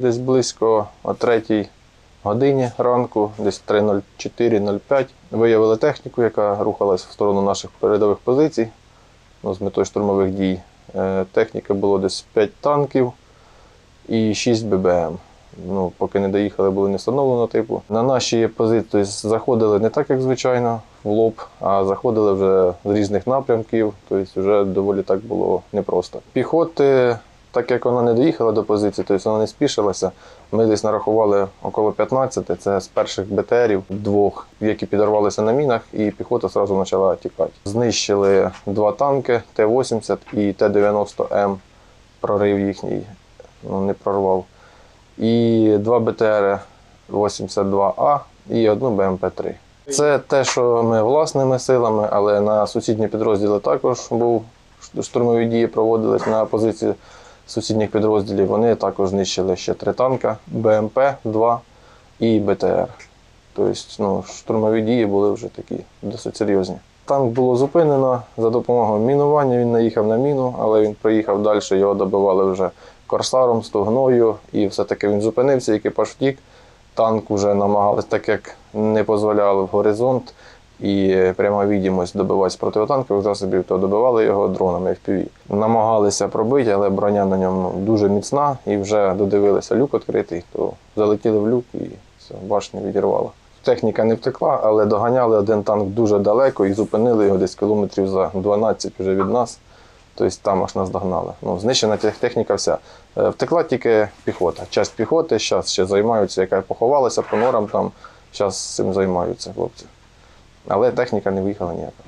Десь близько о 3 годині ранку, десь 3.04-05, виявили техніку, яка рухалась в сторону наших передових позицій ну, з метою штурмових дій. Е, Техніки було десь 5 танків і 6 ББМ. Ну, поки не доїхали, було не встановлено типу. На наші позиції тобто, заходили не так, як звичайно, в лоб, а заходили вже з різних напрямків, тобто вже доволі так було непросто. Піхоти, так як вона не доїхала до позиції, тобто вона не спішилася, ми десь нарахували около 15, це з перших БТРів, двох, які підорвалися на мінах, і піхота одразу почала тікати. Знищили два танки Т-80 і Т-90М, прорив їхній ну, не прорвав. І два БТР 82А і одну БМП-3. Це те, що ми власними силами, але на сусідні підрозділи також був штурмові дії проводились на позиції сусідніх підрозділів. Вони також знищили ще три танка, БМП-2 і БТР. Тобто ну, штурмові дії були вже такі досить серйозні. Танк було зупинено за допомогою мінування. Він наїхав на міну, але він проїхав далі, його добивали вже корсаром, стогною, і все-таки він зупинився, екіпаж втік. Танк вже намагалися, так як не дозволяли в горизонт і пряма відомість добивати з противотанкових засобів, то добивали його дронами FPV. Намагалися пробити, але броня на ньому ну, дуже міцна і вже додивилися люк відкритий, то залетіли в люк і все, башню відірвало. Техніка не втекла, але доганяли один танк дуже далеко і зупинили його десь кілометрів за 12 вже від нас. Тобто там аж нас догнали. Ну, знищена техніка вся. Е, Втекла тільки піхота. Часть піхоти зараз ще займаються, яка поховалася по норам там. Зараз цим займаються хлопці. Але техніка не виїхала ніяка.